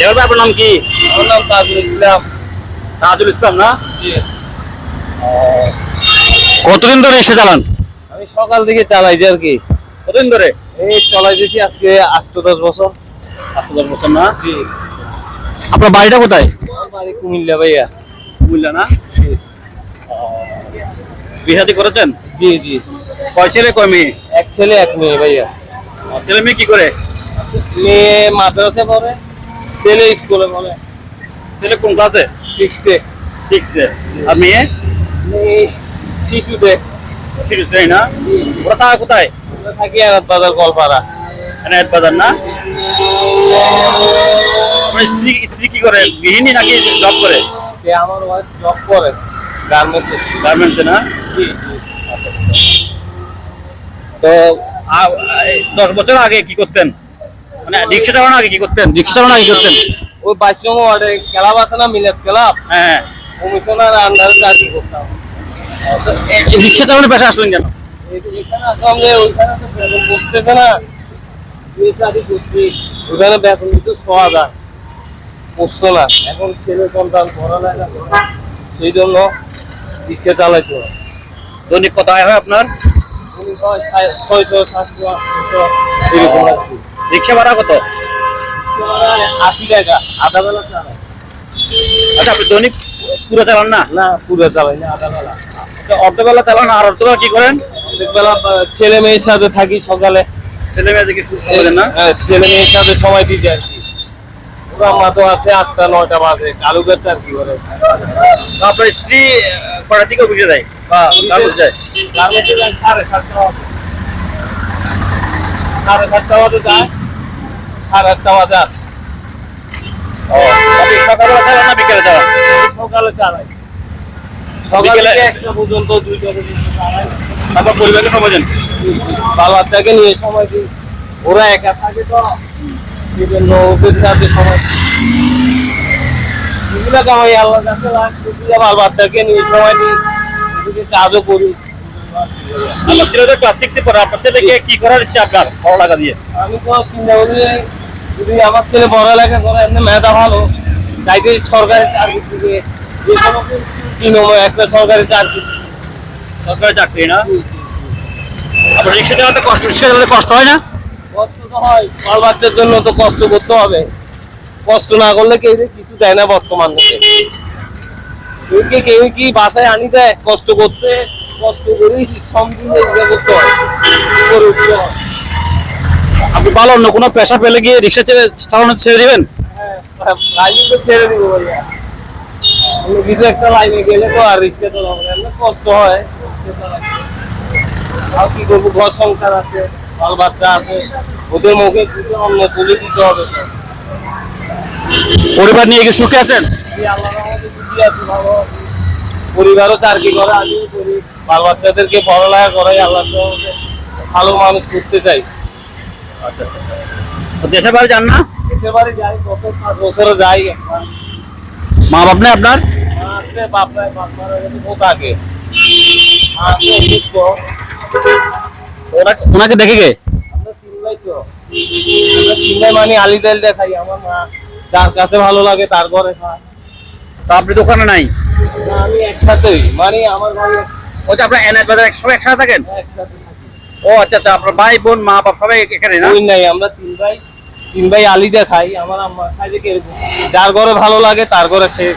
ভাই আপনার নাম কি? আমার নাম তাজুল ইসলাম। তাজুল ইসলাম না? জি। কতদিন ধরে এসে চালান? আমি সকাল থেকে চালাই যে আর কি। কতদিন ধরে? এই চলাই দিয়েছি আজকে আষ্ট দশ বছর। আচ্ছা দশ বছর না? জি। আপনার বাড়িটা কোথায়? বাড়ি কুমিল্লা ভাইয়া। কুমিল্লা না? বিহাতি করেছেন? জি জি। কয় ছেলে কয় মেয়ে? এক ছেলে এক মেয়ে ভাইয়া। ছেলে মেয়ে কি করে? মেয়ে মাদ্রাসে পড়ে। ছেলে স্কুলে পড়ে ছেলে কোন ক্লাসে? সিক্সে সিক্সে আর মেয়ে? মেয়ে শিশুতে। শিশু শ্রেণি না? ওরা থাকা কোথায়? থাকি আনাত বাজার কলপাড়া এনায়েত বাজার না? স্ত্রী স্ত্রী কি করে? গৃহিণী নাকি জব করে? আমার ওয়াইফ জব করে গার্মেন্টসে গার্মেন্টসে না? তো দশ বছর আগে কি করতেন? মানে রিক্সা চালানোর আগে কি করতেন? রিক্সা চালানোর আগে কি করতেন? ওই বাইশ নম্বর ওয়ার্ডে ক্লাব আছে না মিলাদ ক্লাব? হ্যাঁ কমিশনার আন্ডারে চাকরি করতাম। রিক্সা চালানোর পেশা আসলেন কেন? এই- এখানে আসলে ওইখানে তো বেতন বসতেছে না। করছি। ওইখানে বেতন ছ হাজার। বসতো না। এখন ছেলে সন্তান পড়ালেখা করে। সেই জন্য রিক্সা চালাইতো। দৈনিক কত আয় হয় আপনার? হয় ছয়শো সাতশো আটশো এরকম আর কি। রিক্সা ভাড়া কত? আশি টাকা। আধা বেলা আচ্ছা আপনি দৈনিক পুরো চালান না? না পুরো চালাই না আধা বেলা। তো অর্ধবেলা চালান আর অর্ধবেলা কি করেন? বেলা ছেলে মেয়ের সাথে থাকি সকালে। ছেলে মেয়েদেরকে বলেন না? হ্যাঁ, ছেলে মেয়ের সাথে সময় দিতে আর কি। ওরা মা তো আছে আটটা নয়টা বাজে। কালু বেচা আর কি করে? আপনার স্ত্রী কটার দিকে বুঝে যায়? বা যায়? যায় সাড়ে সাতটা বাজে। সাড়ে সাতটা বাজে যায়। সাড়ে আটটা বাজে আসে সকালবেলা চালান না বিকেলে চালান? সকালে চালাই। সকাল একটা পর্যন্ত দুইটা পর্যন্ত চালাই। তারপর পরিবারকে সময় দেন। বাল বাচ্চাকে নিয়ে সময় দিই। ওরা একা থাকে তো। বিভিন্ন ওদের সাথে সময় এগুলো কামাই আল্লাহ কাছে বাল বাচ্চাকে নিয়ে সময় দিই। এদিকে কাজও করি। আমার ছেলে তো ক্লাস সিক্সে পড়ে আপনার ছেলেকে কি করার ইচ্ছা আপনার? ভালো লাগা দিয়ে। আমি তো চিন্তা করি যদি আমার ছেলে পড়ালেখা করে এমনি মেধা ভালো চাইতে সরকারি চাকরি থেকে যে কোনো একটা সরকারি চাকরি। সরকারি চাকরি না? আপনার রিক্সা চালাতে কষ্ট রিক্সা চালাতে কষ্ট হয় না? কষ্ট তো হয় বাল বাচ্চার জন্য তো কষ্ট করতে হবে। কষ্ট না করলে কেউ কিছু দেয় না বর্তমান কেউ কি বাসায় আনি দেয় কষ্ট করতে কষ্ট করেই শ্রম দিয়ে করতে হয়। ভালো অন্য কোনো পেশা পেলে গিয়ে রিক্সা ছেড়ে চালানো ছেড়ে দিবেন? হ্যাঁ লাইনে তো ছেড়ে দিব ভাইয়া অন্য কিছু একটা লাইনে গেলে তো আর হবে না কষ্ট হয়। আর কি করব ঘর সংসার আছে বাল বাচ্চা আছে ওদের মুখে কিছু অন্য তুলে দিতে হবে পরিবার নিয়ে কি সুখে আছেন। পরিবারও চাকরি করে আমিও করি। বাল বাচ্চাদেরকে পড়ালেখা করাই আল্লাহ ভালো মানুষ করতে চাই। তো দেশে বাড়ি যান না? দেশের বাড়ি যাই কত পাঁচ বছরে যাই মা বাপ নেই আপনার? আছে বাপ নাই বাপ মারা গেছে বহুত আগে মা আছে ওরা ওনাকে দেখে গে আমরা তিন ভাই তো। আমরা তিন ভাই মানে আলি তেল দেখাই আমার মা। যার কাছে ভালো লাগে তার ঘরে খায়। তা আপনি দোকানে নাই? না, আমি একসাথেই। মানে আমার ভাই ওই যে আপনার এনআই বাজার সবাই একসাথে থাকেন? একসাথে। থাকি ও আচ্ছা আচ্ছা আপনার ভাই, বোন, মা, বাপ সবাই এখানে না? ওই নাই, আমরা তিন ভাই তিন ভাই আলিদা খাই আমার আম্মা খাই দেখে যার ঘরে ভালো লাগে, তার ঘরে খেয়ে